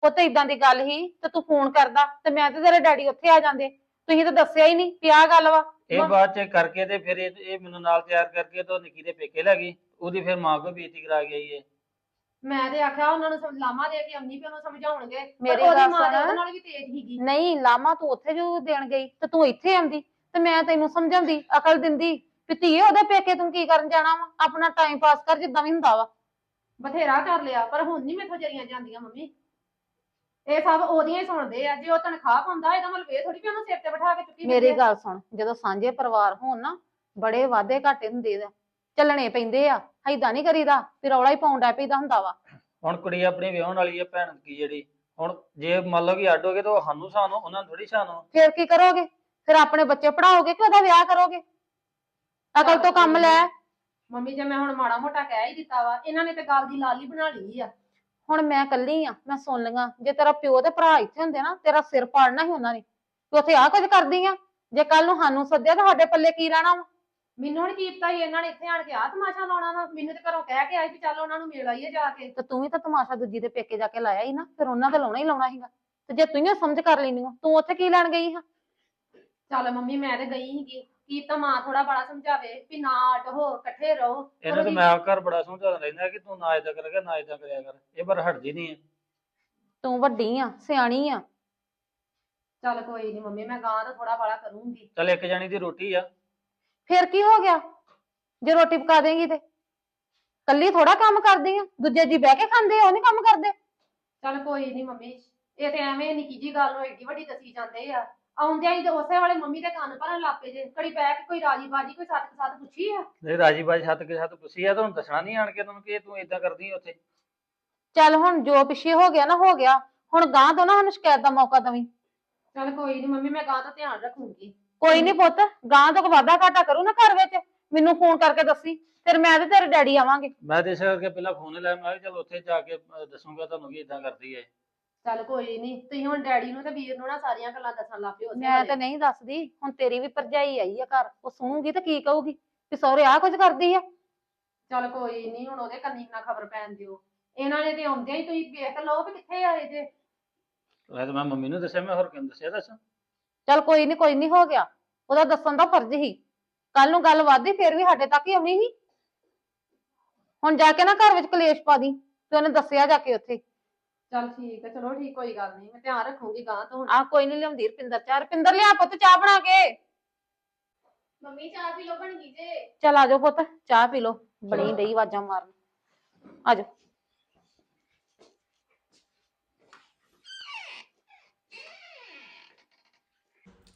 ਪੁੱਤ ਇਦਾਂ ਦੀ ਗੱਲ ਹੀ ਤੇ ਤੂੰ ਫੋਨ ਕਰਦਾ ਤੇ ਮੈਂ ਤੇ ਤੇਰੇ ਡੈਡੀ ਉੱਥੇ ਆ ਜਾਂਦੇ। ਤੁਸੀਂ ਤਾਂ ਦੱਸਿਆ ਹੀ ਨਹੀਂ ਕਿ ਆਹ ਗੱਲ ਵਾ। ਇਹ। ਬਾਅਦ ਚ ਕਰਕੇ ਤੇ ਫਿਰ ਇਹ ਇਹ ਮੈਨੂੰ ਨਾਲ ਤਿਆਰ ਕਰਕੇ ਤੇ ਉਹ ਨਿੱਕੀ ਦੇ ਪੇਕੇ ਲੈ ਗਈ। ਉਹਦੀ ਫਿਰ ਮਾਂ ਕੋ ਬੇਇੱਜ਼ਤੀ ਕਰਾ ਕੇ ਆਈ ਏ। ਮੈਂ ਤੇ ਆਖਿਆ ਉਹਨਾਂ ਨੂੰ ਸਮ- ਲਾਮਾ ਦੇ ਕੇ ਅੰਨੀ ਵੀ ਉਹਨੂੰ ਸਮਝਾਉਣਗੇ। ਪਰ ਮੇਰੀ ਉਹਦੀ ਗੱਲ ਮਾਂ ਤੇ ਸੁਣ। ਉਹਦੇ ਨਾਲ ਵੀ ਤੇਜ਼ ਹੀਗੀ ਨਹੀਂ ਲਾਮਾ ਤੂੰ ਉੱਥੇ ਜੋ ਦੇਣ ਗਈ ਤੇ ਤੂੰ ਇੱਥੇ ਆਉਂਦੀ ਤੇ ਮੈਂ ਤੈਨੂੰ ਸਮਝਾਉਂਦੀ ਅਕਲ ਦਿੰਦੀ ਵੀ ਧੀਏ ਉਹਦੇ ਪੇਕੇ ਤੂੰ ਕੀ ਕਰਨ ਜਾਣਾ ਵਾ? ਆਪਣਾ ਟਾਈਮ ਪਾਸ ਕਰ ਜਿੱਦਾਂ ਵੀ ਹੁੰਦਾ ਵਾ। ਬਥੇਰਾ ਕਰ ਲਿਆ ਪਰ ਹੁਣ ਨਹੀਂ ਮੈਥੋਂ ਜਰੀਆਂ ਜਾਂਦੀਆਂ ਮੰਮੀ। ਇਹ ਸਭ ਉਹਦੀਆਂ ਹੀ ਸੁਣਦੇ ਆ ਜੇ ਉਹ ਤਨਖਾਹ ਪਾਉਂਦਾ ਇਹਦਾ ਮਤਲਬ ਇਹ ਥੋੜੀ ਵੀ ਉਹਨੂੰ ਸਿਰ ਤੇ ਬਿਠਾ ਕੇ ਚੁੱਕੀ ਮੇਰੀ। ਗੱਲ ਸੁਣ ਜਦੋਂ ਸਾਂਝੇ ਪਰਿਵਾਰ ਹੋਣ ਨਾ ਬੜੇ ਵਾਧੇ ਘਾਟੇ ਹੁੰਦੇ ਆ ਚੱਲਣੇ ਪੈਂਦੇ ਆ ਐਦਾਂ ਨਹੀਂ ਕਰੀਦਾ ਵੀ ਰੌਲਾ ਹੀ ਪਾਉਣ ਡੈ ਪਈਦਾ ਹੁੰਦਾ ਵਾ। ਹੁਣ ਕੁੜੀ ਆਪਣੀ ਵਿਆਹਣ ਵਾਲੀ ਆ ਭੈਣ ਕੀ ਜਿਹੜੀ ਹੁਣ ਜੇ ਮੰਨ ਲਓ ਕਿ ਅੱਡ ਹੋ ਗਏ ਤਾਂ ਉਹ ਸਾਨੂੰ ਸਾਨੂੰ ਉਹਨਾਂ ਨੂੰ ਥੋੜੀ ਸਾਨੂੰ ਫਿਰ ਕੀ ਕਰੋਗੇ? ਫਿਰ ਆਪਣੇ ਬੱਚੇ ਪੜਾਓਗੇ ਕਿ ਉਹਦਾ ਵਿਆਹ ਕਰੋਗੇ? ਅਕਲ ਤੋਂ ਕੰਮ ਲੈ। ਮੰਮੀ ਜੇ ਮੈਂ ਹੁਣ ਮਾੜਾ ਮੋਟਾ ਕਹਿ ਹੀ ਦਿੱਤਾ ਵਾ ਇਹਨਾਂ ਨੇ ਤੇ ਗੱਲ ਦੀ ਲਾਲੀ ਬਣਾ ਲਈ ਆ। ਹੁਣ ਮੈਂ ਕੱਲੀ ਆ ਮੈਂ ਸੁਣ ਲਈਆਂ ਜੇ ਤੇਰਾ ਪਿਓ ਤੇ ਭਰਾ ਇੱਥੇ ਹੁੰਦੇ ਨਾ ਤੇਰਾ ਸਿਰ ਪਾੜਨਾ ਸੀ ਉਹਨਾਂ ਨੇ। ਤੂੰ ਉੱਥੇ ਆ ਕੁਝ ਕਰਦੀ ਆ? ਜੇ ਕੱਲ ਨੂੰ ਸਾਨੂੰ ਸੱਦਿਆ ਤਾਂ ਸਾਡੇ ਪੱਲੇ ਕੀ ਰਹਿਣਾ ਵਾ? ਮੈਨੂੰ ਹੁਣ ਕੀ ਪਤਾ ਸੀ ਇਹਨਾਂ ਨੇ ਇੱਥੇ ਆਣ ਕੇ ਆ ਤਮਾਸ਼ਾ ਲਾਉਣਾ ਵਾ। ਮੈਨੂੰ ਤੇ ਘਰੋਂ ਕਹਿ ਕੇ ਆਈ ਵੀ ਚੱਲ ਉਹਨਾਂ ਨੂੰ ਮਿਲ ਆਈਏ ਜਾ ਕੇ। ਤੇ ਤੂੰ ਵੀ ਤਾਂ ਤਮਾਸ਼ਾ ਦੂਜੀ ਦੇ ਪੇਕੇ ਜਾ ਕੇ ਲਾਇਆ ਹੀ ਨਾ ਫਿਰ ਉਹਨਾਂ ਤੇ ਲਾਉਣਾ ਹੀ ਲਾਉਣਾ ਸੀਗਾ। ਤੇ ਜੇ ਤੂੰ ਹੀ ਸਮਝ ਕਰ ਲੈਣੀ ਤੂੰ ਉੱਥੇ ਕੀ ਲੈਣ ਗਈ ਹਾਂ ਚੱਲ ਮੰਮੀ ਮੈਂ ਤੇ ਗਈ ਸੀਗੀ। ਕੀ ਤਾਂ ਮਾਂ ਥੋੜਾ ਬੜਾ ਸਮਝਾਵੇ ਵੀ ਨਾ ਅੱਡ ਹੋ ਇਕੱਠੇ ਰਹੋ। ਇਹਨੂੰ ਤੇ ਮੈਂ ਆਪ ਘਰ ਬੜਾ ਸਮਝਾਉਂਦਾ ਰਹਿੰਦਾ ਕਿ ਤੂੰ ਨਾ ਏਦਾਂ ਕਰਿਆ ਨਾ ਏਦਾਂ ਕਰਿਆ ਕਰ। ਇਹ ਪਰ ਹਟਦੀ ਨਹੀਂ ਹੈ ਤੂੰ ਵੱਡੀ ਆ ਸਿਆਣੀ ਆ। ਚੱਲ ਕੋਈ ਨਹੀਂ ਮੰਮੀ ਮੈਂ ਗਾਂ ਤਾਂ ਥੋੜਾ ਬੜਾ ਕਰੂੰਗੀ। ਚੱਲ ਇੱਕ ਜਣੀ ਦੀ ਰੋਟੀ ਆ। ਫਿਰ ਕੀ ਹੋ ਗਿਆ? ਜੇ ਰੋਟੀ ਪਕਾ ਦੇਂਗੀ ਤੇ। ਕੱਲੀ ਥੋੜਾ ਕੰਮ ਕਰਦੀ ਆ ਦੂਜੇ ਜੀ ਬਹਿ ਕੇ ਖਾਂਦੇ ਆ ਉਹ ਨਹੀਂ ਕੰਮ ਕਰਦੇ। ਚੱਲ ਕੋਈ ਨਹੀਂ ਮੰਮੀ ਇਹ ਤੇ ਐਵੇਂ ਨਿੱਕੀ ਜੀ ਗੱਲ ਨੂੰ ਏਡੀ ਵੱਡੀ ਦੱਸੀ ਜਾਂਦੇ ਆ। ਆਉਂਦਿਆਂ ਹੀ ਤੇ ਉਸੇ ਵਾਲੇ ਮੰਮੀ ਦੇ ਕੰਨ ਭਰਨ ਲੱਪੇ ਜੇ। ਕੜੀ ਕੇ ਕੋਈ ਰਾਜੀ ਬਾਜੀ ਕੋਈ ਸੱਤ ਸੱਤ ਪੁੱਛੀ ਆ। ਨਹੀਂ ਰਾਜੀ ਬਾਜੀ ਛੱਤ ਕੇ ਛੱਤ ਪੁੱਛੀ ਆ ਤੁਹਾਨੂੰ ਦੱਸਣਾ ਨਹੀਂ ਆਣ ਕੇ ਤੁਹਾਨੂੰ ਕਿ ਤੂੰ ਏਦਾਂ ਕਰਦੀ ਆ ਉੱਥੇ। ਚੱਲ ਹੁਣ ਜੋ ਪਿੱਛੇ ਹੋ ਗਿਆ ਨਾ ਹੋ ਗਿਆ। ਹੁਣ ਗਾਂ ਤੋਂ ਨਾ ਸਾਨੂੰ ਸ਼ਿਕਾਇਤ ਦਾ ਮੌਕਾ ਦਵੀਂ। ਚੱਲ ਕੋਈ ਨਹੀਂ ਮੰਮੀ ਮੈਂ ਗਾਂ ਦਾ ਧਿਆਨ ਰੱਖੂੰਗੀ। ਕੋਈ ਨਹੀਂ ਪੁੱਤ ਗਾਂ ਤੋਂ ਵਾਧਾ ਘਾਟਾ ਕਰੂ ਨਾ ਘਰ ਵਿੱਚ। ਮੈਨੂੰ ਫੋਨ ਕਰਕੇ ਦੱਸੀ ਫਿਰ ਮੈਂ ਤੇ ਤੇਰੇ ਡੈਡੀ ਆਵਾਂਗੇ। ਮੈਂ ਤੇ ਇਸ ਕਰਕੇ ਪਹਿਲਾਂ ਫੋਨ ਲਾਇਆ ਮੈਂ ਕਿਹਾ ਚੱਲ ਉੱਥੇ ਜਾ ਕੇ ਅਹ, ਦੱਸੂਗਾ ਤੁਹਾਨੂੰ ਕਿ ਏਦਾਂ ਕਰਦੀ ਹੈ ਚੱਲ ਕੋਈ ਨਹੀਂ ਤੁਸੀਂ ਹੁਣ ਡੈਡੀ ਨੂੰ ਤੇ ਵੀਰ ਨੂੰ ਨਾ ਸਾਰੀਆਂ ਗੱਲਾਂ ਦੱਸਣ ਲੱਗ ਪਿਓ ਮੈਂ ਤੇ। ਨਹੀਂ ਦੱਸਦੀ ਹੁਣ ਤੇਰੀ ਵੀ ਭਰਜਾਈ ਆਈ ਆ ਘਰ ਉਹ ਸੁਣੂਗੀ ਤੇ ਕੀ ਕਹੂਗੀ? ਵੀ ਸਹੁਰੇ ਆ ਕੁਝ ਕਰਦੀ ਆ? ਚੱਲ ਕੋਈ ਨਹੀਂ ਹੁਣ ਉਹਦੇ ਕੰਨੀ ਨਾ ਖਬਰ ਪੈਣ ਦਿਓ। ਇਹਨਾਂ ਨੇ ਤੇ ਆਉਂਦਿਆਂ ਹੀ ਤੁਸੀਂ ਵੇਖ ਲਓ ਵੀ ਕਿੱਥੇ ਆਏ ਜੇ। ਮੈਂ ਤਾਂ ਮੈਂ ਮੰਮੀ ਨੂੰ ਦੱਸਿਆ ਮੈਂ ਹੋਰ ਕਿਹਨੂੰ ਦੱਸਿਆ ਦੱਸ? ਚੱਲ ਕੋਈ ਨਹੀਂ ਕੋਈ ਨਹੀਂ ਹੋ ਗਿਆ। ਉਹਦਾ ਦੱਸਣ ਦਾ ਫਰਜ਼ ਹੀ। ਕੱਲ ਨੂੰ ਗੱਲ ਵਾਦੀ ਫਿਰ ਵੀ ਸਾਡੇ ਤੱਕ ਹੀ ਆਉਣੀ ਸੀ। ਹੁਣ ਜਾ ਕੇ ਨਾ ਘਰ ਵਿੱਚ ਕਲੇਸ਼ ਪਾ ਦੀ ਤੇ ਉਹਨੇ ਦੱਸਿਆ ਜਾ ਕੇ ਉੱਥੇ। ਚੱਲ ਠੀਕ ਹੈ ਚਲੋ ਠੀਕ ਕੋਈ ਗੱਲ ਨਹੀਂ ਮੈਂ ਧਿਆਨ ਰੱਖੂੰਗੀ ਗਾਂ ਤੋਂ ਹੁਣ। ਆ ਕੋਈ ਨਹੀਂ ਲਿਆਉਂਦੀ ਰਪਿੰਦਰ ਚਾਹ ਰਪਿੰਦਰ ਲਿਆ ਪੁੱਤ ਚਾਹ ਬਣਾ ਕੇ। ਮੰਮੀ ਚਾਹ ਪੀ ਲੋ ਬਣ ਗਈ ਜੇ। ਚੱਲ ਆ ਜਾਓ ਪੁੱਤ ਚਾਹ ਪੀ ਲਓ ਬਣੀ ਡਈ ਆਵਾਜ਼ਾਂ ਮਾਰਨ। ਆ ਜਾਓ।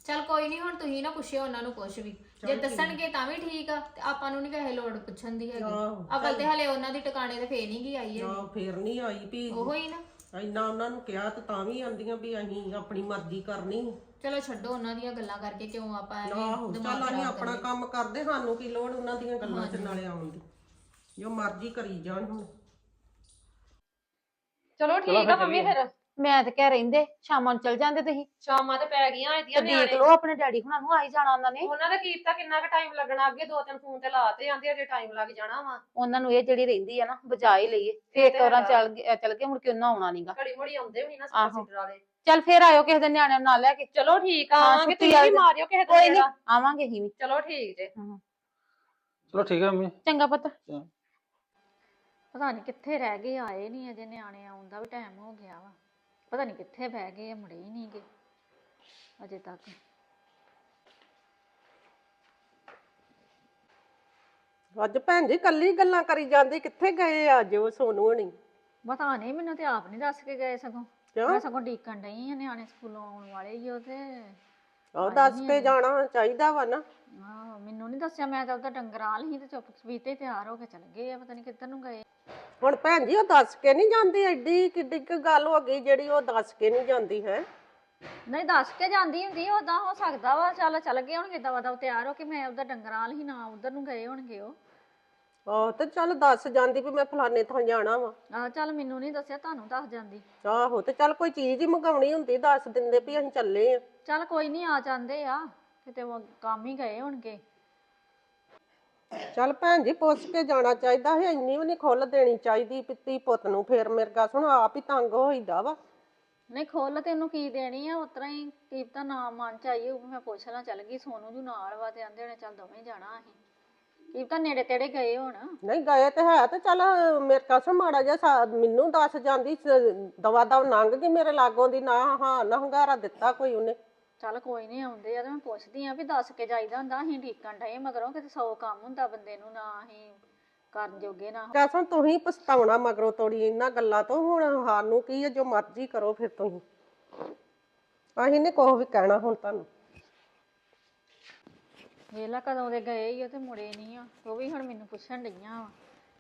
ਚਲ ਕੋਈ ਨਹੀਂ ਹੁਣ ਤੁਸੀਂ ਨਾ ਪੁੱਛਿਓ ਉਹਨਾਂ ਨੂੰ ਕੁਝ ਵੀ। ਜੇ ਦੱਸਣਗੇ ਤਾਂ ਵੀ ਠੀਕ ਆ ਤੇ ਆਪਾਂ ਨੂੰ ਨਹੀਂ ਕਹੇ ਲੋੜ ਪੁੱਛਣ ਦੀ ਹੈਗੀ। ਆਹੋ, ਅਕਲ ਤੇ ਹਲੇ ਉਹਨਾਂ ਦੀ ਟਿਕਾਣੇ ਤੇ ਫੇਰ ਨਹੀਂ ਗਈ ਆਈ ਹੈ ਨਾ ਫੇਰ ਨਹੀਂ ਆਈ ਵੀ ਉਹੋ ਹੀ ਨਾ। ਇੰਨਾ ਉਹਨਾਂ ਨੂੰ ਕਿਹਾ ਤੇ ਤਾਂ ਵੀ ਆਂਦੀਆਂ ਵੀ ਅਸੀਂ ਆਪਣੀ ਮਰਜ਼ੀ ਕਰਨੀ। ਚਲੋ ਛੱਡੋ ਉਹਨਾਂ ਦੀਆਂ ਗੱਲਾਂ ਕਰਕੇ ਕਿਉਂ ਆਪਾਂ ਆਹੋ ਐਵੇਂ ਦਿਮਾਗ ਚੱਲ ਅਸੀਂ ਆਪਣਾ। ਕੰਮ ਕਰਦੇ ਸਾਨੂੰ ਕੀ ਲੋੜ ਉਹਨਾਂ ਦੀਆਂ ਗੱਲਾਂ 'ਚ ਨਾਲੇ ਆਉਣ ਦੀ। ਜੋ ਮਰਜ਼ੀ ਕਰੀ ਜਾਣ ਹੁਣ। ਚਲੋ ਠੀਕ ਆ ਮੰਮੀ ਫਿਰ। ਮੈਂ ਤੇ ਕਹਿ ਰਹਿੰਦੇ ਸ਼ਾਮਾਂ ਨੂੰ ਚਲ ਜਾਂਦੇ ਤੁਸੀਂ। ਸ਼ਾਮਾਂ ਤੇ ਪੈ ਗਈਆਂ ਤੇ ਇਹਦੀਆਂ ਦੇਖ ਨਿਆਣੇ। ਲਓ ਆਪਣੇ ਡੈਡੀ ਹੁਣਾਂ ਨੂੰ ਆਈ ਜਾਣਾ ਉਹਨਾਂ ਨੇ। ਉਹਨਾਂ ਦਾ ਕੀ ਪਤਾ ਕਿੰਨਾ ਕੁ ਟਾਈਮ ਲੱਗਣਾ ਅੱਗੇ ਦੋ ਤਿੰਨ ਫੋਨ ਤੇ ਲਾਤੇ ਜਾਂਦੇ ਅਜੇ ਟਾਈਮ ਲੱਗ ਜਾਣਾ ਵਾ। ਉਹਨਾਂ ਨੂੰ ਇਹ ਜਿਹੜੀ ਰਹਿੰਦੀ ਆ ਨਾ ਬਚਾ ਹੀ ਲਈਏ। ਫੇਰ ਤੇ ਤੋਰਾਂ ਹੈਗਾ। ਚੱਲ ਗਏ ਚੱਲ ਕੇ ਮੁੜ ਕੇ ਉਹਨਾਂ ਆਉਣਾ ਨਹੀਂਗਾ ਘੜੀ ਮੁੜੀ ਆਉਂਦੇ ਵੀ ਨਹੀਂ ਨਾ ਆਹੋ। ਸਿੱਟਰ ਵਾਲੇ। ਚੱਲ ਫੇਰ ਆਇਓ ਕਿਸੇ ਦਿਨ ਨਿਆਣਿਆਂ ਨੂੰ ਨਾਲ ਲੈ ਕੇ। ਚਲੋ ਠੀਕ ਆ ਹਾਂ, ਆਵਾਂਗੇ ਛੁੱਟੀ ਤੁਸੀਂ ਵੀ ਆ- ਮਾਰਿਓ ਕਿਸੇ ਕੋਈ ਦਿਨ ਨਹੀਂ। ਆਵਾਂਗੇ ਹੀ ਵੀ। ਚਲੋ ਠੀਕ ਜੇ। ਚਲੋ ਠੀਕ ਹੈ ਮੰਮੀ। ਚੰਗਾ ਪੁੱਤ। ਪਤਾ ਨਹੀਂ ਕਿੱਥੇ ਰਹਿ ਗਏ ਆਏ ਨਹੀਂ ਅਜੇ ਨਿਆਣੇ ਆਉਣ ਦਾ ਵੀ ਟਾਈਮ ਹੋ ਗਿਆ ਵਾ। ਪਤਾ ਨਹੀਂ ਕਿੱਥੇ ਬਹਿ ਗਏ ਆ, ਮੁੜੇ ਹੀ ਨਹੀਂ ਗਏ ਅਜੇ ਤੱਕ। ਅੱਜ ਭੈਣ ਜੀ ਕੱਲੀ ਗੱਲਾਂ ਕਰੀ ਜਾਂਦੀ ਕਿੱਥੇ ਗਏ ਆ ਅੱਜ ਉਹ ਸੋਨੂ ਹਣੀ? ਪਤਾ ਨਹੀਂ ਮੈਨੂੰ ਤੇ ਆਪ ਨਹੀਂ ਦੱਸ ਕੇ ਗਏ ਸਗੋਂ। ਕਿਉਂ? ਮੈਂ ਸਗੋਂ ਡੀਕਣ ਡਈ ਆ ਨਿਆਣੇ ਸਕੂਲੋਂ ਆਉਣ ਵਾਲੇ ਹੀ ਉਹ ਤੇ। ਉਹ ਦੱਸ ਕੇ ਜਾਣਾ ਚਾਹੀਦਾ ਵਾ ਨਾ। ਆਹੋ ਮੈਨੂੰ ਨਹੀਂ ਦੱਸਿਆ ਮੈਂ ਤਾਂ ਉਹਦਾ ਡੰਗਰਾਲ ਹੀ ਤੇ ਚੁੱਪ ਹੀ ਤਿਆਰ ਹੋ ਕੇ ਚਲੇ ਗਏ ਆ ਪਤਾ ਨਹੀਂ ਕਿੱਧਰ ਨੂੰ ਗਏ। ਹੁਣ ਭੈਣ ਜੀ ਉਹ ਦੱਸ ਕੇ ਨਹੀਂ ਜਾਂਦੀ ਐਡੀ ਕਿੱਡੀ ਕੁ ਗੱਲ ਹੋ ਗਈ ਜਿਹੜੀ ਉਹ ਦੱਸ ਕੇ ਨਹੀਂ ਜਾਂਦੀ ਹੈ? ਨਹੀਂ ਦੱਸ ਕੇ ਜਾਂਦੀ ਹੁੰਦੀ ਉਦਾਂ ਹੋ ਸਕਦਾ ਵਾ ਚੱਲ ਚੱਲ ਗਏ ਹੋਣਗੇ ਦਵਾ ਦਵ ਤਿਆਰ ਹੋ ਕੇ ਮੈਂ ਉਹਦਾ ਡੰਗਰਾਲ ਹੀ ਨਾ ਉਧਰ ਨੂੰ ਗਏ ਹੋਣਗੇ ਉਹ। ਆਹ ਤੇ ਚੱਲ ਦੱਸ ਜਾਂਦੀ ਵੀ ਮੈਂ ਫਲਾਣੇ ਥਾਂ ਜਾਣਾ ਵਾ। ਆਹ ਚੱਲ ਮੈਨੂੰ ਨਹੀਂ ਦੱਸਿਆ ਤੁਹਾਨੂੰ ਦੱਸ ਜਾਂਦੀ। ਆਹੋ ਤੇ ਚੱਲ ਕੋਈ ਚੀਜ਼ ਹੀ ਮੰਗਾਉਣੀ ਹੁੰਦੀ ਦੱਸ ਦਿੰਦੇ ਵੀ ਅਸੀਂ ਚੱਲੇ ਆ। ਚੱਲ ਕੋਈ ਨਹੀਂ ਆ ਜਾਂਦੇ ਆ ਕਿਤੇ ਉਹ ਕੰਮ ਹੀ ਗਏ ਹੋਣਗੇ। ਚੱਲ ਭੈਣ ਜੀ ਪੁੱਛ ਕੇ ਜਾਣਾ ਚਾਹੀਦਾ ਹੈ ਇੰਨੀ ਵੀ ਨਹੀਂ ਖੁੱਲ ਦੇਣੀ ਚਾਹੀਦੀ ਪਿੱਤੀ ਪੁੱਤ ਨੂੰ ਫੇਰ ਮੇਰੇ ਗਾ ਸੁਣ ਆਪ ਹੀ ਤੰਗ ਹੋਈਦਾ ਵਾ। ਨਹੀਂ ਖੋਲ ਤੇ ਉਹਨੂੰ ਕੀ ਦੇਣੀ ਆ ਉਤਰਾ ਹੀ ਕੀਪਤਾ ਨਾ ਮਨ ਚ ਆਈ ਹੋਊ ਮੈਂ ਪੁੱਛ ਲਾਂ ਚੱਲ ਗਈ ਸੋਨੂ ਜੂ ਨਾਲ ਵਾ ਤੇ ਆਂਦੇ ਨੇ ਚੱਲ ਦੋਵੇਂ ਜਾਣਾ ਅਸੀਂ। ਕੀਪਤਾ ਨੇੜੇ ਤੇੜੇ ਗਏ ਹੁਣ। ਨਹੀਂ ਗਏ ਤੇ ਹੈ ਤੇ ਚੱਲ ਮੇਰੇ ਕਸ ਮਾੜਾ ਜਿਹਾ ਸਾ- ਮੈਨੂੰ ਦੱਸ ਜਾਂਦੀ ਦਵਾ ਦਵ ਲੰਘ ਗਈ ਮੇਰੇ ਲਾਗੋਂ ਦੀ ਨਾ ਹਾਂ ਨਾ ਹੰਗਾਰਾ ਦਿੱਤਾ ਕੋਈ ਉਹਨੇ। ਚੱਲ ਕੋਈ ਨਹੀਂ ਆਉਂਦੇ ਆ ਤੇ ਮੈਂ ਪੁੱਛਦੀ ਆ ਵੀ ਦੱਸ ਕੇ ਜਾਈਦਾ ਹੁੰਦਾ ਅਸੀਂ ਢੀਕਣ ਡਏ ਮਗਰੋਂ ਕਿਤੇ ਸੌ ਕੰਮ ਹੁੰਦਾ ਬੰਦੇ ਨੂੰ ਨਾ ਅਸੀਂ ਕਰਨ ਜੋਗੇ ਨਾ ਕਸਮ ਤੁਸੀਂ ਪਛਤਾਉਣਾ ਮਗਰੋਂ ਤੋੜੀ ਇਹਨਾਂ ਗੱਲਾਂ ਤੋਂ ਹੁਣ ਸਾਨੂੰ ਕੀ ਹੈ ਜੋ ਮਰਜ਼ੀ ਕਰੋ ਫਿਰ ਤੁਸੀਂ। ਅਸੀਂ ਨੇ ਕੁਛ ਵੀ ਕਹਿਣਾ ਹੁਣ ਤੁਹਾਨੂੰ। ਵੇਲਾ ਕਦੋਂ ਦੇ ਗਏ ਹੀ ਆ ਤੇ ਮੁੜੇ ਨਹੀਂ ਆ ਉਹ ਵੀ ਹੁਣ ਮੈਨੂੰ ਪੁੱਛਣ ਡਈਆਂ ਵਾ।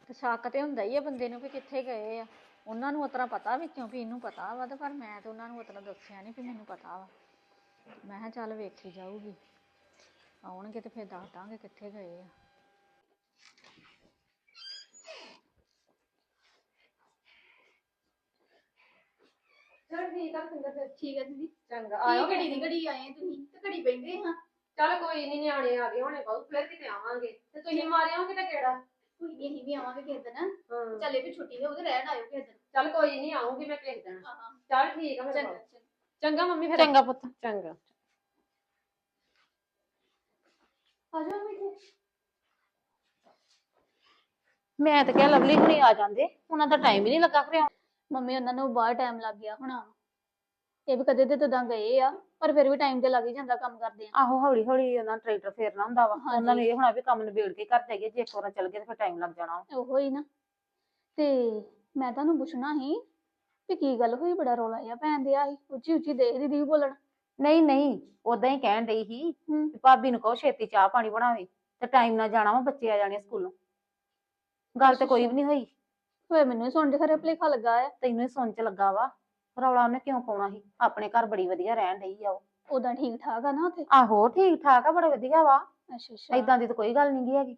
ਤੇ ਸ਼ੱਕ ਤੇ ਹੁੰਦਾ ਹੀ ਆ ਬੰਦੇ ਨੂੰ ਵੀ ਕਿੱਥੇ ਗਏ ਆ। ਉਹਨਾਂ ਨੂੰ ਉਤਰਾ ਪਤਾ ਵਿੱਚੋਂ ਵੀ ਇਹਨੂੰ ਪਤਾ ਵਾ ਤੇ ਪਰ ਮੈਂ ਤੇ ਉਹਨਾਂ ਨੂੰ ਉਤਰਾ ਦੱਸਿਆ ਨਹੀਂ ਵੀ ਮੈਨੂੰ ਪਤਾ ਵਾ। ਮੈਂ ਕਿਹਾ ਚੱਲ ਵੇਖੀ ਜਾਊਗੀ। ਆਉਣਗੇ ਤੇ ਫਿਰ ਦੱਸ ਦਾਂਗੇ ਕਿੱਥੇ ਗਏ ਆ। ਚਲ ਠੀਕ ਆ ਸਿੰਦਰ ਫਿਰ। ਠੀਕ ਹੈ ਦੀਦੀ। ਚੰਗਾ। ਆਇਓ ਆਇਓ ਘੜੀ ਦੀ ਘੜੀ ਆਏ ਤੁਸੀਂ ਤੇ ਘੜੀ ਬੈਠੇ ਹਾਂ ਚਲ ਕੋਈ ਨਹੀਂ ਨਿਆਣੇ ਆ ਗਏ ਹੋਣੇ ਬਹੁਤ ਫਿਰ ਕਿਤੇ ਆਵਾਂਗੇ। ਤੇ ਤੁਸੀਂ ਮਾਰਿਓ ਕਿਤੇ ਕਿਹੜਾ? ਕੋਈ ਨੀ ਅਸੀਂ ਵੀ ਆਵਾਂਗੇ ਕਿਸੇ ਦਿਨ। ਹਾਂ। ਚੱਲੇ ਵੀ ਛੁੱਟੀ ਹੋਊ ਤੇ ਰਹਿਣ ਆਇਓ ਕਿਸੇ ਦਿਨ। ਚਲ ਕੋਈ ਨਹੀਂ ਆਉਂਗੀ ਮੈਂ ਕਿਸੇ ਦਿਨ। ਹਾਂ ਹਾਂ। ਚਲ ਠੀਕ ਆ ਫਿਰ ਚੰਗਾ ਚੰਗਾ ਮੰਮੀ ਫਿਰ। ਚੰਗਾ ਪੁੱਤ। ਚੰਗਾ। ਆ ਮੈਂ ਤਾਂ ਕਿਹਾ ਲਵਲੀ ਹੁਣੀ ਆ ਜਾਂਦੇ। ਉਹਨਾਂ ਦਾ ਟਾਈਮ ਹੀ ਨਹੀਂ ਲੱਗਾ ਫਿਰ ਮੰਮੀ ਉਹਨਾਂ ਨੂੰ ਬਾਹਰ ਟਾਈਮ ਲੱਗ ਗਿਆ ਹੋਣਾ। ਇਹ ਵੀ ਕਦੇ ਤੇ ਤਦਾਂ ਗਏ ਆ ਪਰ ਫਿਰ ਵੀ ਟਾਈਮ ਤੇ ਲੱਗ ਹੀ ਜਾਂਦਾ ਕੰਮ ਕਰਦੇ ਆ। ਆਹੋ ਹੌਲੀ ਹੌਲੀ ਉਹਨਾਂ ਟਰੈਕਟਰ ਫੇਰਨਾ ਹੁੰਦਾ ਵਾ। ਉਹਨਾਂ ਨੂੰ ਇਹ ਹੋਣਾ ਵੀ ਕੰਮ ਨਿਬੇੜ ਕੇ ਘਰ ਜਾਈਏ ਜੇ ਇੱਕ ਵਾਰ ਚੱਲ ਗਏ ਤੇ ਫਿਰ ਟਾਈਮ ਲੱਗ ਜਾਣਾ। ਉਹੋ ਹੀ ਨਾ। ਤੇ ਮੈਂ ਤੁਹਾਨੂੰ ਪੁੱਛਣਾ ਸੀ ਵੀ ਕੀ ਗੱਲ ਹੋਈ? ਬੜਾ ਰੌਲਾ ਆ ਭੈਣ ਦੇ ਆਈ ਉੱਚੀ ਉੱਚੀ ਦੀ ਬੋਲਣ। ਨਹੀਂ ਨਹੀਂ ਉਦਾਂ ਹੀ ਕਹਿਣ ਡਈ ਸੀ ਹੂੰ। ਵੀ ਭਾਬੀ ਨੂੰ ਕਹੋ ਛੇਤੀ ਚਾਹ ਪਾਣੀ ਬਣਾਵੇ ਤੇ ਟਾਈਮ ਨਾਲ ਜਾਣਾ ਵਾ ਬੱਚੇ ਆ ਜਾਣੇ ਸਕੂਲੋਂ। ਗੱਲ ਤੇ ਕੋਈ ਵੀ ਨਹੀਂ ਹੋਈ। ਹੋਏ ਮੈਨੂੰ ਹੀ ਸੁਣ ਕੇ ਖਰੇ ਭਲੇਖਾ ਲੱਗਾ ਆ। ਤੈਨੂੰ ਹੀ ਸੁਣ ਚ ਲੱਗਾ ਵਾ। ਰੌਲਾ ਉਹਨੇ ਕਿਉਂ ਪਾਉਣਾ ਸੀ? ਆਪਣੇ ਘਰ ਬੜੀ ਵਧੀਆ ਰਹਿਣ ਡਈ ਆ ਉਹ। ਉਦਾਂ ਠੀਕ ਠਾਕ ਆ ਨਾ ਉੱਥੇ? ਆਹੋ ਠੀਕ ਠਾਕ ਆ ਬੜਾ ਵਧੀਆ ਵਾ। ਅੱਛਾ ਅੱਛਾ। ਏਦਾਂ ਦੀ ਤਾਂ ਕੋਈ ਗੱਲ ਨਹੀਂ ਹੈਗੀ।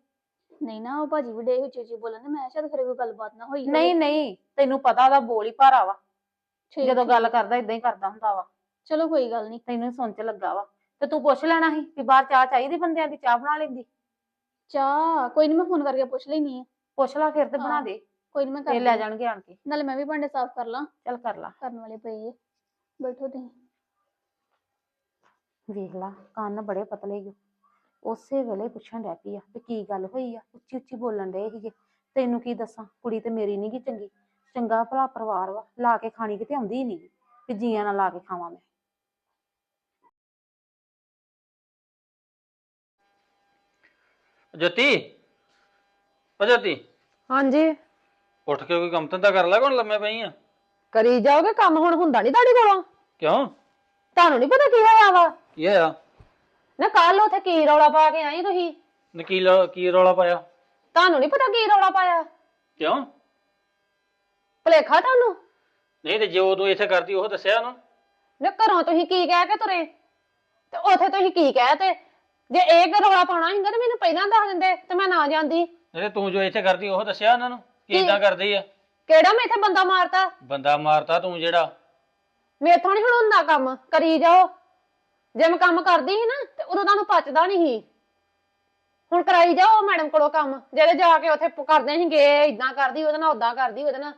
ਨਹੀਂ ਨਾ ਉਹ ਭਾਜੀ ਵੀ ਡੇ ਉੱਚੀ ਉੱਚੀ ਬੋਲਣ ਤੇ ਮੈਂ ਸ਼ਾਇਦ ਖਰੇ ਕੋਈ ਗੱਲਬਾਤ ਨਾ ਹੋਈ ਹੋਵੇ। ਨਹੀਂ ਨਹੀਂ ਤੈਨੂੰ ਪਤਾ ਉਹਦਾ ਬੋਲ ਹੀ ਭਾਰਾ ਵਾ। ਠੀਕ- ਜਦੋਂ। ਗੱਲ ਕਰਦਾ ਇਦਾਂ ਹੀ ਕਰਦਾ ਹੁੰਦਾ ਵਾ। ਚਲੋ ਕੋਈ ਗੱਲ ਨਹੀਂ। ਤੈਨੂੰ ਸੁਣ ਚ ਲੱਗਾ ਵਾ। ਤੇ ਤੂੰ ਪੁੱਛ ਲੈਣਾ ਸੀ ਵੀ ਬਾਹਰ ਚਾਹ ਚਾਹੀਦੀ ਬੰਦਿਆਂ ਦੀ ਚਾਹ ਬਣਾ ਲੈਂਦੀ? ਚਾਹ? ਕੋਈ ਨਹੀਂ ਮੈਂ ਫੋਨ ਕਰਕੇ ਪੁੱਛ ਲੈਣੀ ਆ। ਪੁੱਛ ਲੈ ਫਿਰ ਤੇ ਬਣਾ ਹਾਂ, ਦੇ। ਕੋਈ ਨਹੀਂ ਮੈਂ ਕਰ ਤੇ ਲੈ ਲੈਂਦੀ। ਜਾਣਗੇ ਆਣ ਕੇ। ਨਾਲੇ ਮੈਂ ਵੀ ਭਾਂਡੇ ਸਾਫ਼ ਕਰ ਲਾਂ। ਚੱਲ ਕਰ ਲਾ। ਕਰਨ ਵਾਲੇ ਪਏ ਆ। ਬੈਠੋ ਤੁਸੀਂ। ਵੇਖ ਲਾ ਕੰਨ ਬੜੇ ਪਤਲੇ ਈ ਓ। ਉਸੇ ਵੇਲੇ ਪੁੱਛਣ ਡੈ ਪਈ ਆ ਵੀ ਕੀ ਗੱਲ ਹੋਈ ਆ? ਉੱਚੀ ਉੱਚੀ ਬੋਲਣ ਡਏ ਸੀਗੇ। ਤੈਨੂੰ ਕੀ ਦੱਸਾਂ? ਕੁੜੀ ਤੇ ਮੇਰੀ ਨੀ ਗੀ ਚੰਗੀ। ਚੰਗਾ ਭਲਾ ਪਰਿਵਾਰ ਵਾ। ਲਾ ਕੇ ਖਾਣੀ ਕਿਤੇ ਆਉਂਦੀ ਹੀ ਨੀ ਗੀ। ਕਿ ਜੀਆਂ ਨਾਲ ਲਾ ਕੇ ਖਾਵਾਂ ਮੈਂ। ਜੋਤੀ? ਓ ਜੋਤੀ? ਹਾਂਜੀ। ਉੱਠ ਕੇ ਕੋਈ ਕੰਮ ਧੰਦਾ ਕਰ ਲੈ ਕੋਣ ਲੰਮੇ ਪਈ ਆ? ਕਰੀ ਜਾਓਗੇ ਕੰਮ? ਹੁਣ ਹੁੰਦਾ ਨਹੀਂ ਤੁਹਾਡੇ ਕੋਲੋਂ? ਕਿਉਂ? ਤੁਹਾਨੂੰ ਨਹੀਂ ਪਤਾ ਕੀ ਹੋਇਆ ਵਾ? ਕੀ ਹੋਇਆ? ਨਾ ਕੱਲ ਉੱਥੇ ਕੀ ਰੌਲਾ ਪਾ ਕੇ ਆਈ ਤੁਸੀਂ? ਨਕੀਲ ਕੀ ਰੌਲਾ ਪਾਇਆ? ਤੁਹਾਨੂੰ ਨਹੀਂ ਪਤਾ ਕੀ ਰੌਲਾ ਪਾਇਆ? ਕਿਉਂ? ਭਲੇਖਾ ਤੁਹਾਨੂੰ? ਨਹੀਂ ਤੇ ਜੋ ਤੂੰ ਇੱਥੇ ਕਰਦੀ ਉਹ ਦੱਸਿਆ ਉਹਨੂੰ? ਨਾ ਘਰੋਂ ਤੁਸੀਂ ਕੀ ਕਹਿ ਕੇ ਤੁਰੇ? ਤੇ ਉੱਥੇ ਤੁਸੀਂ ਕੀ ਕਹਿ ਤੇ? ਜੇ ਇਹ ਕਿ ਰੌਲਾ ਪਾਉਣਾ ਹੁੰਦਾ ਤੇ ਮੈਨੂੰ ਪਹਿਲਾਂ ਦੱਸ ਦਿੰਦੇ ਤੇ ਮੈਂ ਨਾ ਜਾਂਦੀ। ਨਹੀਂ ਤੇ ਤੂੰ ਜੋ ਇੱਥੇ ਕਰਦੀ ਉਹ ਦੱਸਿਆ ਉਹਨਾਂ ਨੂੰ? ਕੀ ਕੀ? ਇਦਾਂ ਕਰਦੀ ਆ? ਕਿਹੜਾ ਮੈਂ ਇੱਥੇ ਬੰਦਾ ਮਾਰਤਾ? ਬੰਦਾ ਮਾਰਤਾ ਤੂੰ ਜਿਹੜਾ? ਮੇਥੋਂ ਨਹੀਂ ਹੁਣ ਹੁੰਦਾ ਕੰਮ ਕਰੀ ਜਾਓ। ਜੇ ਮੈਂ ਕੰਮ ਕਰਦੀ ਸੀ ਨਾ ਤੇ ਉਦੋਂ ਤੁਹਾਨੂੰ ਪਚਦਾ ਨਹੀਂ ਸੀ। ਹੁਣ ਕਰਾਈ ਜਾਓ ਮੈਡਮ ਕੋਲੋਂ ਕੰਮ ਜਿਹੜੇ ਜਾ ਕੇ ਉੱਥੇ ਕਰਦੇ ਸੀਗੇ ਇਦਾਂ ਕਰਦੀ ਉਹਦੇ ਨਾਲ ਉਦਾਂ ਕਰਦੀ ਉਹਦੇ ਨਾਲ।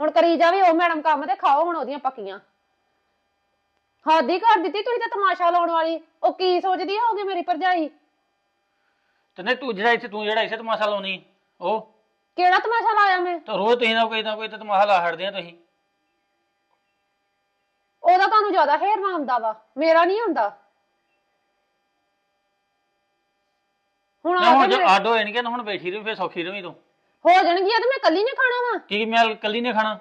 ਹੁਣ ਕਰੀ ਜਾਵੇ ਉਹ ਮੈਡਮ ਕੰਮ ਤੇ ਖਾਓ ਹੁਣ ਉਹਦੀਆਂ ਪੱਕੀਆਂ। ਹਾਦੀ ਕਰ ਦਿੱਤੀ ਤੁਸੀਂ ਤਾਂ ਤਮਾਸ਼ਾ ਲਾਉਣ ਵਾਲੀ। ਉਹ ਕੀ ਸੋਚਦੀ ਹੋਊਗੀ ਮੇਰੀ ਭਰਜਾਈ? ਤੇ ਨਹੀਂ ਤੂੰ ਜਿਹੜਾ ਇੱਥੇ ਤੂੰ ਜਿਹੜਾ ਇੱਥੇ ਤਮਾਸ਼ਾ ਲਾਉਣੀ ਉਹ? ਕਿਹੜਾ ਤਮਾਸ਼ਾ ਲਾਇਆ ਮੈਂ? ਤਾਂ ਰੋਜ਼ ਤੁਸੀਂ ਨਾ ਕੋਈ ਨਾ ਕੋਈ ਤੇ ਤਮਾਸ਼ਾ ਲਾ ਛੱਡਦੇ ਆ ਤੁਸੀਂ। ਉਹਦਾ ਤੁਹਾਨੂੰ ਜ਼ਿਆਦਾ ਹੇਰਵਾ ਆਉਂਦਾ ਵਾ ਮੇਰਾ ਨਹੀਂ ਹੁੰਦਾ ਹੁਣ ਆ ਹੁਣ ਜੇ ਅੱਡ ਨਹੀਂ ਕਿ ਹੁਣ ਬੈਠੀ ਰਹੀ ਫਿਰ ਸੌਖੀ ਰਵੀਂ ਤੂੰ। ਹੋ ਜਾਣਗੀਆਂ ਤੇ ਮੈਂ ਕੱਲੀ ਨੇ ਖਾਣਾ ਵਾ। ਕੀ ਮੈਂ ਕੱਲੀ ਨੇ ਖਾਣਾ?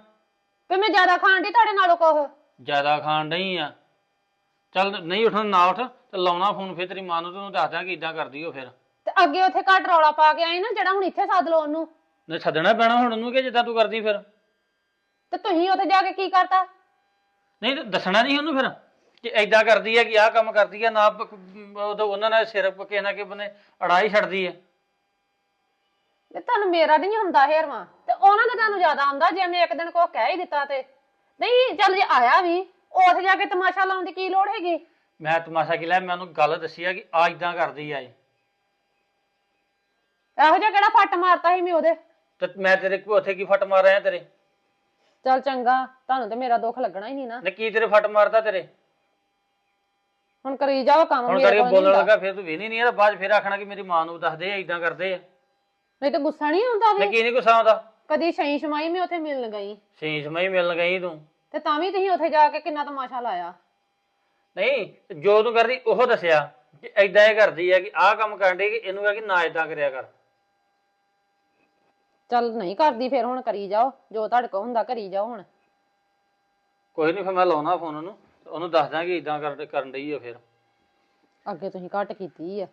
ਵੀ ਮੈਂ ਜ਼ਿਆਦਾ ਖਾਣ ਦੀ ਤੁਹਾਡੇ ਨਾਲੋਂ ਕੋਹ ਜ਼ਿਆਦਾ ਖਾਣ ਨਹੀਂ ਆ। ਚੱਲ ਨਹੀਂ ਉੱਠਣ ਨਾ ਉੱਠ ਤੇ ਲਾਉਣਾ ਫੋਨ ਫਿਰ ਤੇਰੀ ਮਾਂ ਨੂੰ ਤੈਨੂੰ ਦੱਸ ਕਿ ਇਦਾਂ ਕਰਦੀ ਉਹ ਫਿਰ। ਤੇ ਅੱਗੇ ਉੱਥੇ ਘੱਟ ਰੌਲਾ ਪਾ ਕੇ ਆਏ ਨਾ ਜਿਹੜਾ ਹੁਣ ਇੱਥੇ ਸੱਦ ਲਓ ਉਹਨੂੰ। ਨਹੀਂ ਛੱਡਣਾ ਪੈਣਾ ਹੁਣ ਉਹਨੂੰ ਕਿ ਜਿੱਦਾਂ ਤੂੰ ਕਰਦੀ ਫਿਰ। ਤੇ ਤੁਸੀਂ ਉੱਥੇ ਜਾ ਕੇ ਕੀ ਕਰਤਾ? ਨਹੀਂ ਤੇ ਦੱਸਣਾ ਨਹੀਂ ਉਹਨੂੰ ਫਿਰ ਕਿ ਐਦਾਂ ਕਰਦੀ ਹੈ ਕਿ ਆਹ ਕੰਮ ਕਰਦੀ ਹੈ ਨਾ ਪ- ਉਦੋਂ ਉਹਨਾਂ ਨਾਲ ਸਿਰ ਕਿਸੇ ਨਾ ਕਿਸੇ ਬੰਨੇ ਅੜਾਈ ਛੱਡਦੀ ਹੈ ਤੇ ਤੁਹਾਨੂੰ ਮੇਰਾ ਨਹੀਂ ਹੁੰਦਾ ਹੇਰਵਾ ਤੇ ਉਹਨਾਂ ਦਾ ਤੁਹਾਨੂੰ ਜ਼ਿਆਦਾ ਆਉਂਦਾ ਜੇ ਮੈਂ ਇੱਕ ਦਿਨ ਕੋ ਕਹਿ ਹੀ ਦਿੱਤਾ ਤੇ। ਨਹੀਂ ਚੱਲ ਜੇ ਆਇਆ ਵੀ ਉੱਥੇ ਜਾ ਕੇ ਤਮਾਸ਼ਾ ਲਾਉਣ ਦੀ ਕੀ ਲੋੜ ਹੈਗੀ? ਮੈਂ ਤਮਾਸ਼ਾ ਕੀ ਲੈ ਮੈਂ ਉਹਨੂੰ ਗੱਲ ਦੱਸੀ ਆ ਕਿ ਆ ਇਦਾਂ ਕਰਦੀ ਆ ਇਹ। ਇਹੋ ਜਿਹਾ ਕਿਹੜਾ ਫੱਟ ਮਾਰਤਾ ਸੀ ਮੈਂ ਉਹਦੇ? ਤੇ ਮੈਂ ਤੇਰੇ ਕੋ ਉੱਥੇ ਕੀ ਫਟ ਮਾਰ ਰਿਹਾ ਤੇਰੇ? ਚੱਲ ਚੰਗਾ ਤੁਹਾਨੂੰ ਤੇ ਮੇਰਾ ਦੁੱਖ ਲੱਗਣਾ ਹੀ ਨਹੀਂ ਨਾ। ਨੇ ਕੀ ਤੇਰੇ ਫੱਟ ਮਾਰਦਾ ਤੇਰੇ? ਹੁਣ ਕਰੀ ਜਾਓ ਕੰਮ ਹੁਣ ਮੇਰੇ ਕਰਕੇ ਕੋਲ ਬੋਲਣ ਨਹੀਂ ਲੱਗਾ ਫਿਰ ਤੂੰ ਵੇਹਨੀ ਨਹੀਂ ਆ ਬਾਅਦ 'ਚ ਫਿਰ ਆਖਣਾ ਕਿ ਮੇਰੀ ਮਾਂ ਨੂੰ ਦੱਸਦੇ ਆ ਇਦਾਂ ਕਰਦੇ ਆ। ਨਹੀਂ ਤੇ ਗੁੱਸਾ ਨਹੀਂ ਆਉਂਦਾ ਵੀ ਕੀ ਨਹੀਂ ਗੁੱਸਾ ਆਉਂਦਾ? ਕਦੀ ਸ਼ਈ ਸ਼ਮਾਈ ਮੈਂ ਉੱਥੇ ਮਿਲਣ ਗਈ। ਸੀਸ ਮੈਂ ਹੀ ਮਿਲਣ ਗਈ ਤੂੰ। ਤੇ ਤਾਂ ਵੀ ਤੁਸੀਂ ਉੱਥੇ ਜਾ ਕੇ ਕਿੰਨਾ ਤਮਾਸ਼ਾ ਲਾਇਆ। ਨਹੀਂ ਤੇ ਜੋ ਤੂੰ ਕਰਦੀ ਉਹ ਦੱਸਿਆ। ਕਿ ਐਦਾਂ ਇਹ ਕਰਦੀ ਆ ਕਿ ਆਹ ਕੰਮ ਕਰਨ ਡਈ ਕਿ ਇਹਨੂੰ ਕਹ ਕਿ ਨਾ ਇਦਾਂ ਕਰਿਆ ਕਰ। ਚੱਲ ਨਹੀਂ ਕਰਦੀ ਫਿਰ ਹੁਣ ਕਰੀ ਜਾਓ ਜੋ ਤੁਹਾਡੇ ਕੋਲ ਹੁੰਦਾ ਕਰੀ ਜਾਓ ਹੁਣ। ਕੋਈ ਨਹੀਂ ਫਿਰ ਮੈਂ ਲਾਉਣਾ ਫੋਨ ਉਹਨੂੰ ਉਹਨੂੰ ਦੱਸ ਦਾਂਗੇ ਇਦਾਂ ਕਰਨ ਕਰਨ ਡਈ ਆ ਫਿਰ। ਅੱਗੇ ਤੁਸੀਂ ਘੱਟ ਕੀਤੀ ਆ।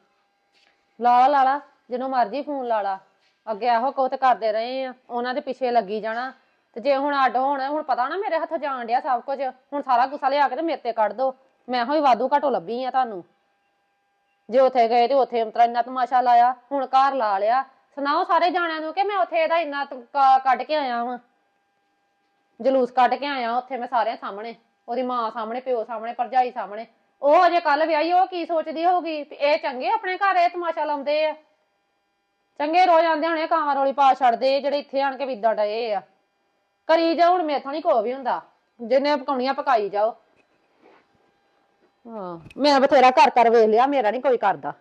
ਲਾ ਲਾ ਲਾ ਲਾ ਜਦੋਂ ਮਰਜ਼ੀ ਫੋਨ ਲਾ ਲਾ। ਅੱਗੇ ਇਹੋ ਕੋ ਤੇ ਕਰਦੇ ਰਹੇ ਆ ਉਹਨਾਂ ਦੇ ਪਿੱਛੇ ਲੱਗੀ ਜਾਣਾ। ਤੇ ਜੇ ਹੁਣ ਅੱਡ ਹੋਣਾ ਹੁਣ ਪਤਾ ਨਾ ਮੇਰੇ ਹੱਥੋਂ ਜਾਣ ਡਿਆ ਸਭ ਕੁਝ। ਹੁਣ ਸਾਰਾ ਗੁੱਸਾ ਲਿਆ ਕੇ ਤੇ ਮੇਰੇ ਤੇ ਕੱਢ ਦੋ। ਮੈਂ ਹੋਈ ਵਾਧੂ ਘਟੋ ਲੱਭੀ ਆ ਤੁਹਾਨੂੰ। ਜੇ ਉੱਥੇ ਗਏ ਤੇ ਉੱਥੇ ਅੰਤਰਾ ਇੰਨਾ ਤਮਾਸ਼ਾ ਲਾਇਆ ਹੁਣ ਘਰ ਲਾ ਲਿਆ। ਸੁਣਾਓ ਸਾਰੇ ਜਾਣਿਆਂ ਨੂੰ ਕਿ ਮੈਂ ਉੱਥੇ ਇਹਦਾ ਇੰਨਾ ਤ- ਕੱਢ ਕੇ ਆਇਆ ਵਾਂ। ਜਲੂਸ ਕੱਢ ਕੇ ਆਇਆ ਉੱਥੇ ਮੈਂ ਸਾਰਿਆਂ ਸਾਹਮਣੇ, ਉਹਦੀ ਮਾਂ ਸਾਹਮਣੇ, ਪਿਓ ਸਾਹਮਣੇ, ਭਰਜਾਈ ਸਾਹਮਣੇ। ਉਹ ਅਜੇ ਕੱਲ ਵਿਆਹੀ, ਉਹ ਕੀ ਸੋਚਦੀ ਹੋਊਗੀ? ਵੀ ਇਹ ਚੰਗੇ ਆਪਣੇ ਘਰ, ਇਹ ਤਮਾਸ਼ਾ ਲਾਉਂਦੇ ਆ। ਚੰਗੇ ਰੋ ਜਾਂਦੇ ਹੋਣੇ ਕਾਂ ਰੋਲੀ ਪਾ ਛੱਡਦੇ ਜਿਹੜੇ ਇੱਥੇ ਆਣ ਕੇ ਵਿਦਾ ਡਏ ਆ। ਕਰੀ ਜਾ ਹੁਣ ਮੇਥੋਂ ਨਹੀਂ ਕੋ ਵੀ ਹੁੰਦਾ। ਜਿੰਨੇ ਪਕਾਉਣੀਆਂ, ਪਕਾਈ ਜਾਓ। ਹਾਂ, ਮੈਂ ਬਥੇਰਾ ਕਰ ਕਰ ਵੇਖ ਲਿਆ, ਮੇਰਾ ਨਹੀਂ ਕੋਈ ਕਰਦਾ।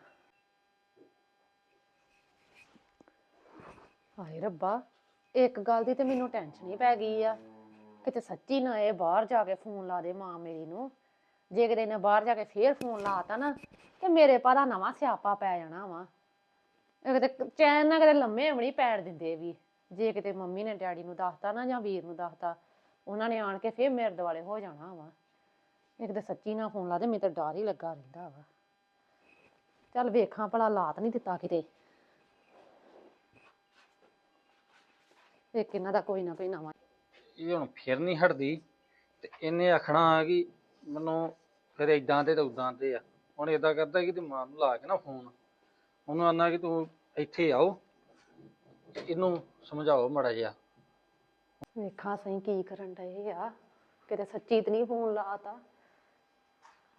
ਹਾਏ ਰੱਬਾ, ਇੱਕ ਗੱਲ ਦੀ ਤੇ ਮੈਨੂੰ ਟੈਨਸ਼ਨ ਹੀ ਪੈ ਗਈ ਆ। ਕਿਤੇ ਸੱਚੀ ਨਾ ਇਹ ਬਾਹਰ ਜਾ ਕੇ ਫੋਨ ਲਾ ਦੇ ਮਾਂ ਮੇਰੀ ਨੂੰ। ਜੇ ਕਿਤੇ ਨੇ ਬਾਹਰ ਜਾ ਕੇ ਫੇਰ ਫੋਨ ਲਾਤਾ ਨਾ, ਤੇ ਮੇਰੇ ਪਾਦਾ ਨਵਾਂ ਸਿਆਪਾ ਪੈ ਜਾਣਾ ਵਾ। ਇਹ ਕਿਤੇ ਚੈਨ ਨਾਲ ਕਿਤੇ ਲੰਮੇ ਵੀ ਨਹੀਂ ਪੈਣ ਦਿੰਦੇ ਵੀ। ਜੇ ਕਿਤੇ ਮੰਮੀ ਨੇ ਡੈਡੀ ਨੂੰ ਦੱਸਤਾ ਨਾ ਜਾਂ ਵੀਰ ਨੂੰ ਦੱਸਤਾ, ਉਹਨਾਂ ਨੇ ਆਣ ਕੇ ਫੇਰ ਮੇਰੇ ਦੁਆਲੇ ਹੋ ਜਾਣਾ ਵਾ। ਇੱਕ ਤੇ ਸੱਚੀ ਨਾ ਫੋਨ ਲਾ ਦੇ, ਮੈਨੂੰ ਤਾਂ ਡਰ ਹੀ ਲੱਗਾ ਰਹਿੰਦਾ ਵਾ। ਚੱਲ ਵੇਖਾਂ ਭਲਾ ਲਾਤ ਨਹੀਂ ਦਿੱਤਾ ਕਿਤੇ। ਇੱਕ ਇਹਨਾਂ ਦਾ ਕੋਈ ਨਾ ਕੋਈ ਨਵਾਂ ਇਹ ਹੁਣ ਫਿਰ ਨਹੀਂ ਹਟਦੀ ਤੇ ਇਹਨੇ ਆਖਣਾ ਕਿ ਮੈਨੂੰ ਫਿਰ ਇਦਾਂ ਤੇ ਉਦਾਂ ਦੇ ਆ। ਹੁਣ ਇਦਾਂ ਕਰਦਾ ਕਿ ਤੇ ਮਾਂ ਨੂੰ ਲਾ ਕੇ ਨਾ ਫੋਨ। ਉਹਨੂੰ ਆਨਾ ਕਿ ਤੂੰ ਇੱਥੇ ਆਓ ਤੇ ਇਹਨੂੰ ਸਮਝਾਓ ਮੜਾ ਜਿਹਾ। ਵੇਖਾਂ ਸਹੀ ਕੀ ਕਰਨ ਡਏ ਆ। ਕਿਤੇ ਸੱਚੀ ਤੇ ਨਹੀਂ ਫੋਨ ਲਾਤਾ।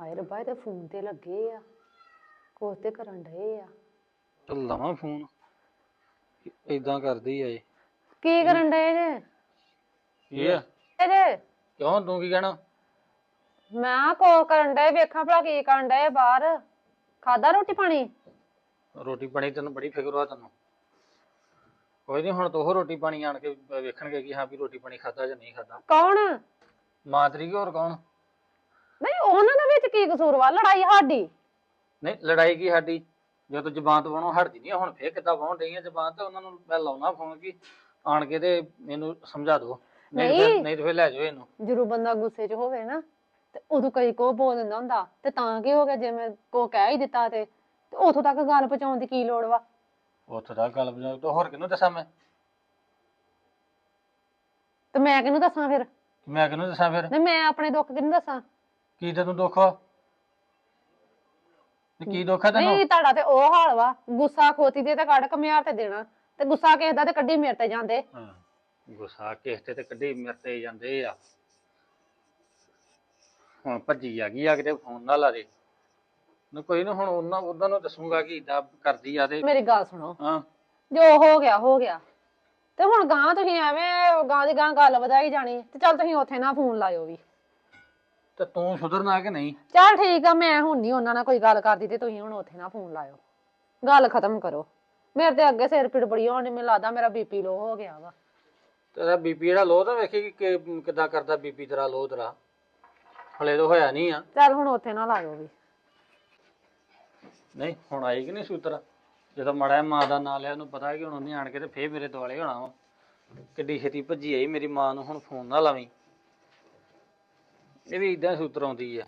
ਹਾਏ ਰੱਬਾ ਇਹ ਤੇ ਫੋਨ ਤੇ ਲੱਗੇ ਆ। ਕੁਛ ਤੇ ਕਰਨ ਡਏ ਆ। ਤੇ ਲਾਵਾਂ ਫੋਨ। ਇਦਾਂ ਕਰਦੀ ਆ ਇਹ। ਕੀ ਕਰਨ ਡਏ ਜੇ? ਇਹ ਆ? ਇਹ ਜੇ ਕਿਉਂ? ਤੂੰ ਕੀ ਕਹਿਣਾ? ਮੈਂ ਕੋ ਕਰਨ ਡਏ ਵੇਖਾਂ ਭਲਾ ਕੀ ਕਰਨ ਡਏ ਬਾਹਰ। ਖਾਦਾ ਰੋਟੀ ਪਾਣੀ? ਰੋਟੀ ਪਾਣੀ ਤੈਨੂੰ ਬੜੀ ਫਿਕਰ ਆ ਤੈਨੂੰ। ਕੋਈ ਨਹੀਂ ਹੁਣ ਤੂੰ ਉਹ ਰੋਟੀ ਪਾਣੀ ਆਣ ਕੇ ਵੇਖਣਗੇ ਕਿ ਹਾਂ ਵੀ ਰੋਟੀ ਪਾਣੀ ਖਾਦਾ ਜਾਂ ਨਹੀਂ ਖਾਦਾ ਕੌਣ? ਮਾਂ ਤੇਰੀ ਕਿ ਹੋਰ ਕੌਣ? ਨਹੀਂ ਉਹਨਾਂ ਦੇ ਵਿੱਚ ਕੀ ਕਸੂਰ ਵਾ? ਲੜਾਈ ਸਾਡੀ। ਨਹੀਂ ਲੜਾਈ ਕੀ ਸਾਡੀ? ਜੇ ਤੂੰ ਜ਼ਬਾਨ ਤੋਂ ਬਣੋ ਹਟਦੀ ਨਹੀਂ ਹੁਣ ਫੇਰ ਕਿੱਦਾਂ ਬਣਨ ਡਈ ਆ ਜ਼ਬਾਨ ਤੇ? ਉਹਨਾਂ ਨੂੰ ਮੈਂ ਲਾਉਣਾ ਫੋਨ ਕਿ ਆਣ ਕੇ ਤੇ ਮੈਨੂੰ ਸਮਝਾ ਦਿਓ ਨਹੀਂ ਤੇ ਨਹੀਂ। ਨਹੀਂ ਤੇ ਫਿਰ ਲੈ ਜਾਓ ਇਹਨੂੰ। ਜਦੋਂ ਬੰਦਾ ਗੁੱਸੇ 'ਚ ਹੋਵੇ ਨਾ ਤੇ ਉਦੋਂ ਕਈ ਕੋ ਬੋਲ ਦਿੰਦਾ ਹੁੰਦਾ। ਤੇ ਤਾਂ ਕੀ ਹੋ ਗਿਆ ਜੇ ਮੈਂ ਕੋ ਕਹਿ ਹੀ ਦਿੱਤਾ ਤੇ। ਤੇ ਉਥੋਂ ਤੱਕ ਗੱਲ ਪਹੁੰਚਾਉਣ ਦੀ ਕੀ ਲੋੜ ਵਾ? ਉੱਥੇ ਦਾ ਗੱਲ ਬਜਾ ਤਾਂ ਹੋਰ ਕਿਹਨੂੰ ਦੱਸਾਂ ਮੈਂ? ਤੇ ਮੈਂ ਕਿਹਨੂੰ ਦੱਸਾਂ ਫਿਰ? ਮੈਂ ਕਿਹਨੂੰ ਦੱਸਾਂ ਫਿਰ? ਨਹੀਂ ਮੈਂ ਆਪਣੇ ਦੁੱਖ ਕਿਹਨੂੰ ਦੱਸਾਂ? ਕੀ ਤੈਨੂੰ ਦੁੱਖ ਆ? ਤੇ ਕੀ ਦੁੱਖ ਆ ਤੈਨੂੰ? ਨਹੀਂ ਤੁਹਾਡਾ ਤੇ ਉਹ ਹਾਲ ਵਾ। ਗੁੱਸਾ ਖੋਤੀ ਦੇ ਤੇ ਕੱਢ ਕਮਿਆਰ ਤੇ ਦੇਣਾ। ਤੇ ਗੁੱਸਾ ਕਿਸੇ ਦਾ ਤੇ ਕੱਢੀ ਮੇਰੇ ਤੇ ਜਾਂਦੇ। ਹਾਂ ਗੁੱਸਾ ਕਿਸ ਤੇ ਤੇ ਕੱਢੀ ਮਿਰਤੇ ਜਾਂਦੇ ਆ। ਹੁਣ ਭੱਜੀ ਆ ਗਈ ਆ ਕਿਤੇ ਫੋਨ ਨਾ ਲਾ ਦੇ। ਨਾ ਕੋਈ ਨਾ ਹੁਣ ਉਹਨਾਂ ਉਹਨਾਂ ਨੂੰ ਦੱਸੂਗਾ ਕਿ ਇਦਾਂ ਕਰਦੀ ਆ ਤੇ। ਮੇਰੀ ਗੱਲ ਸੁਣੋ। ਹਾਂ। ਜੋ ਹੋ ਗਿਆ ਹੋ ਗਿਆ। ਤੇ ਹੁਣ ਗਾਂ ਤੁਸੀਂ ਐਵੇਂ ਗਾਂ ਦੀ ਗਾਂ ਗੱਲ ਵਧਾਈ ਜਾਣੀ। ਤੇ ਚੱਲ ਤੁਸੀਂ ਉੱਥੇ ਨਾ ਫੋਨ ਲਾਇਓ ਵੀ। ਤੇ ਤੂੰ ਸੁਧਰਨਾ ਕਿ ਨਹੀਂ? ਚੱਲ ਠੀਕ ਆ ਮੈਂ ਹੁਣ ਨਹੀਂ ਉਹਨਾਂ ਨਾਲ ਕੋਈ ਗੱਲ ਕਰਦੀ ਤੇ ਤੁਸੀਂ ਹੁਣ ਉੱਥੇ ਨਾ ਫੋਨ ਲਾਇਓ। ਗੱਲ ਖਤਮ ਕਰੋ। ਮੇਰੇ ਤੇ ਅੱਗੇ ਸਿਰ ਪੀੜ ਬੜੀ ਹੋਣੀ ਮੈਨੂੰ ਲੱਗਦਾ ਮੇਰਾ ਬੀਪੀ ਲੋ ਹੋ ਗਿਆ ਵਾ। ਤੇਰਾ ਬੀਪੀ ਜਿਹੜਾ ਲੋ ਤਾਂ ਵੇਖੀ ਕਿ ਕਿੱਦਾਂ ਕਰਦਾ ਬੀਪੀ ਤੇਰਾ ਲੋ ਤੇਰਾ। ਹਲੇ ਤਾਂ ਹੋਇਆ ਨਹੀਂ ਆ। ਚੱਲ ਹੁਣ ਉੱਥੇ ਨਾ ਲਾਇਓ ਵੀ। ਨਹੀਂ ਹੁਣ ਆਈ ਕਿ ਨਹੀਂ ਸੂਤਰ? ਜਦੋਂ ਮੜਾ ਮਾਂ ਦਾ ਨਾਂ ਲਿਆ ਉਹਨੂੰ ਪਤਾ ਕਿ ਹੁਣ ਉਹਨੇ ਆਣ ਕੇ ਤੇ ਫੇਰ ਮੇਰੇ ਦੁਆਲੇ ਹੋਣਾ ਵਾ। ਕਿੱਡੀ ਛੇਤੀ ਭੱਜੀ ਆਈ ਮੇਰੀ ਮਾਂ ਨੂੰ ਹੁਣ ਫੋਨ ਨਾ ਲਾਵੀਂ। ਇਹ ਵੀ ਇਦਾਂ ਸੂਤਰ ਆਉਂਦੀ ਆ।